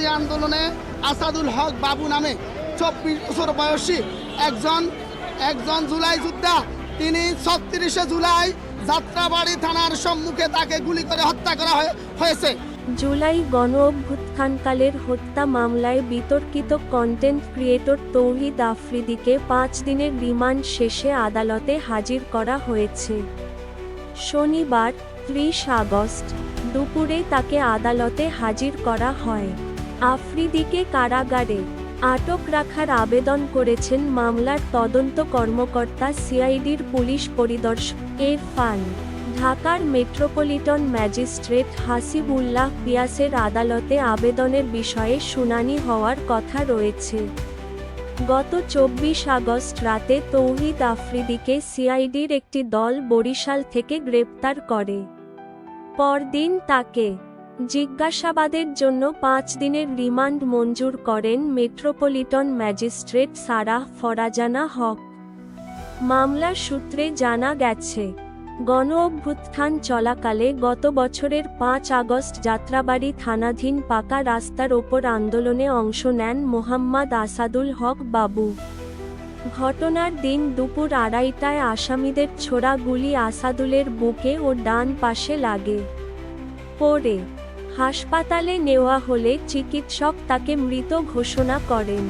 বিরোধী আন্দোলনে আসাদুল হক বাবু নামে চব্বিশ বছর বয়সী একজন একজন জুলাই যোদ্ধা। তিনি ছত্রিশে জুলাই যাত্রাবাড়ি থানার সম্মুখে তাকে গুলি করে হত্যা করা হয়েছে। জুলাই গণ অভ্যুত্থানকালের হত্যা মামলায় বিতর্কিত কন্টেন্ট ক্রিয়েটর তৌহিদ আফ্রিদিকে পাঁচ দিনের রিমান্ড শেষে আদালতে হাজির করা হয়েছে। শনিবার ত্রিশ আগস্ট দুপুরে তাকে আদালতে হাজির করা হয়। আফ্রিদিকে কারাগারে আটক রাখার আবেদন করেছেন মামলার তদন্ত কর্মকর্তা সিআইডির পুলিশ পরিদর্শক এরফান। ঢাকার মেট্রোপলিটন ম্যাজিস্ট্রেট হাসিবুল্লাহ পিয়াসের আদালতে আবেদনের বিষয়ে শুনানি হওয়ার কথা রয়েছে। গত চব্বিশ আগস্ট রাতে তৌহিদ আফ্রিদিকে সিআইডির একটি দল বরিশাল থেকে গ্রেপ্তার করে। পরদিন তাকে জিজ্ঞাসাবাদের জন্য পাঁচ দিনের রিমান্ড মঞ্জুর করেন metropolitan magistrate Sarah Farzana Haque. মামলার সূত্রে জানা গেছে গণ অভ্যুত্থান চলাকালে গত বছরের পাঁচ আগস্ট যাত্রাবাড়ি থানাধীন পাকা রাস্তার ওপর আন্দোলনে অংশ নেন মোহাম্মদ আসাদুল হক বাবু। ঘটনার দিন দুপুর আড়াইটায় আসামিদের ছোড়া গুলি আসাদুলের বুকে ও ডান পাশে লাগে। পরে হাসপাতালে নেওয়া হলে চিকিৎসক তাকে মৃত ঘোষণা করেন।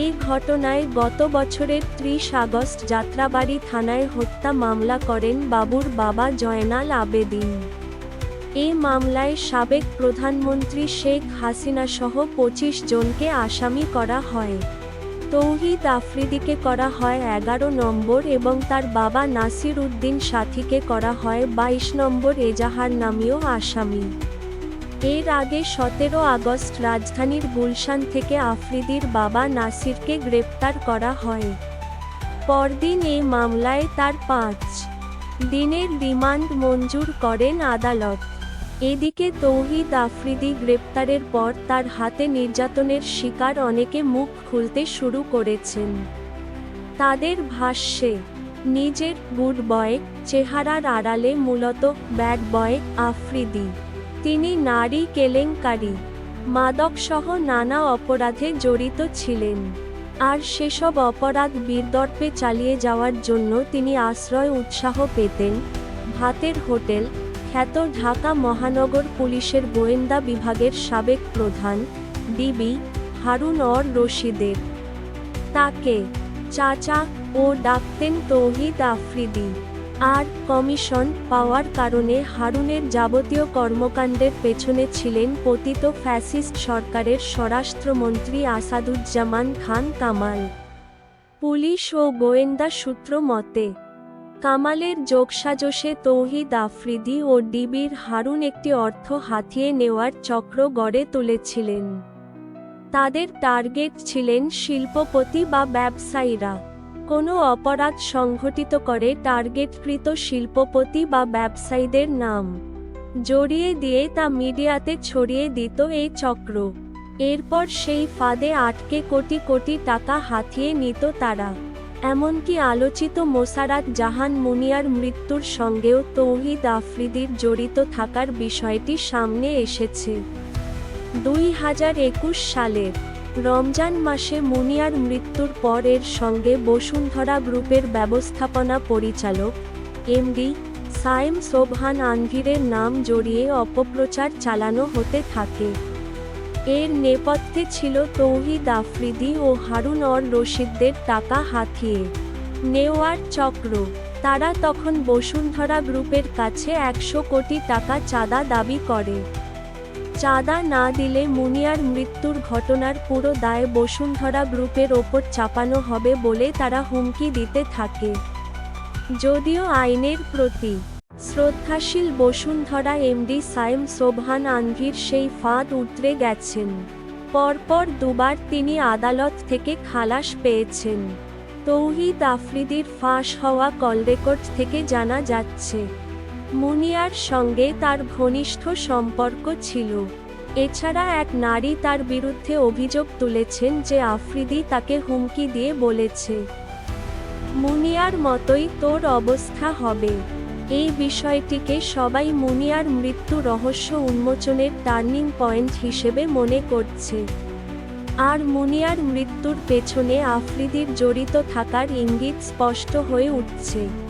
এই ঘটনায় গত বছরের ত্রিশ আগস্ট যাত্রাবাড়ি থানায় হত্যা মামলা করেন বাবুর বাবা জয়নাল আবেদিন। এই মামলায় সাবেক প্রধানমন্ত্রী শেখ হাসিনা সহ পঁচিশ জনকে আসামি করা হয়। তৌহিদ আফ্রিদিকে করা হয় এগারো নম্বর এবং তার বাবা নাসির উদ্দিন সাথীকে করা হয় বাইশ নম্বর এজাহার নামীয় আসামি। এর আগে সতেরো আগস্ট রাজধানীর গুলশান থেকে আফ্রিদির বাবা নাসিরকে গ্রেপ্তার করা হয়। পরদিন এই মামলায় তার পাঁচ দিনের রিমান্ড মঞ্জুর করেন আদালত। এদিকে তৌহিদ আফ্রিদি গ্রেপ্তারের পর তার হাতে নির্যাতনের শিকার অনেকে মুখ খুলতে শুরু করেছেন। তাদের ভাষ্যে, নিজের গুড বয় চেহারার আড়ালে মূলত ব্যাড বয় আফ্রিদি। তিনি নারী কেলেঙ্কারি। মাদকসহ নানা অপরাধে জড়িত ছিলেন। আর সেসব অপরাধ বীরদর্পে চালিয়ে যাওয়ার জন্য তিনি আশ্রয় উৎসাহ পেতেন। ভাতের হোটেল, খ্যাত ঢাকা মহানগর পুলিশের গোয়েন্দা বিভাগের সাবেক প্রধান, ডিবি হারুন অর রশিদের। তাকে চাচা ও ডাকতেন তৌহিদ আফ্রিদি। আর কমিশন পাওয়ার কারণে হারুনের যাবতীয় কর্মকাণ্ডের পেছনে ছিলেন পতিত ফ্যাসিস্ট সরকারের স্বরাষ্ট্রমন্ত্রী আসাদুজ্জামান খান কামাল। পুলিশ ও গোয়েন্দা সূত্র মতে, কামালের যোগসাজশে তৌহিদ আফ্রিদি ও ডিবির হারুন একটি অর্থ হাতিয়ে নেওয়ার চক্র গড়ে তুলেছিলেন। তাদের টার্গেট ছিলেন শিল্পপতি বা ব্যবসায়ীরা। কোনো অপরাধ সংঘটিত করে টার্গেটকৃত শিল্পপতি বা ব্যবসায়ীদের নাম জড়িয়ে দিয়ে তা মিডিয়াতে ছড়িয়ে দিত এই চক্র। এরপর সেই ফাঁদে আটকে কোটি কোটি টাকা হাতিয়ে নিত তারা। এমনকি আলোচিত মোসারাত জাহান মুনিয়ার মৃত্যুর সঙ্গেও তৌহিদ আফ্রিদির জড়িত থাকার বিষয়টি সামনে এসেছে। দুই হাজার একুশ সালের রমজান মাসে মুনিয়ার মৃত্যুর পর এর সঙ্গে বসুন্ধরা গ্রুপের ব্যবস্থাপনা পরিচালক, এমডি সায়েম সোবহান আনভিরের নাম জড়িয়ে অপপ্রচার চালানো হতে থাকে। এর নেপথ্যে ছিল তৌহিদ আফ্রিদি ও হারুন অর রশিদদের টাকা হাতিয়ে নেওয়ার চক্র। তারা তখন বসুন্ধরা গ্রুপের কাছে একশো কোটি টাকা চাঁদা দাবি করে। চাঁদা না দিলে মুনিয়ার মৃত্যুর ঘটনার পুরো দায় বসুন্ধরা গ্রুপের ওপর চাপানো হবে বলে তারা হুমকি দিতে থাকে। যদিও আইনের প্রতি শ্রদ্ধাশীল বসুন্ধরা এমডি সাইম সোবহান আনভির সেই ফাঁদ উতরে গেছেন। পরপর দুবার তিনি আদালত থেকে খালাস পেয়েছেন। তৌহিদ আফ্রিদির ফাঁস হওয়া কল রেকর্ড থেকে জানা যাচ্ছে মুনিয়ার সঙ্গে তার ঘনিষ্ঠ সম্পর্ক ছিল। এছাড়া এক নারী তার বিরুদ্ধে অভিযোগ তুলেছেন যে আফ্রিদি তাকে হুমকি দিয়ে বলেছে। মুনিয়ার মতোই তোর অবস্থা হবে। এই বিষয়টিকে সবাই মুনিয়ার মৃত্যু রহস্য উন্মোচনের টার্নিং পয়েন্ট হিসেবে মনে করছে। আর মুনিয়ার মৃত্যুর পেছনে আফ্রিদির জড়িত থাকার ইঙ্গিত স্পষ্ট হয়ে উঠছে।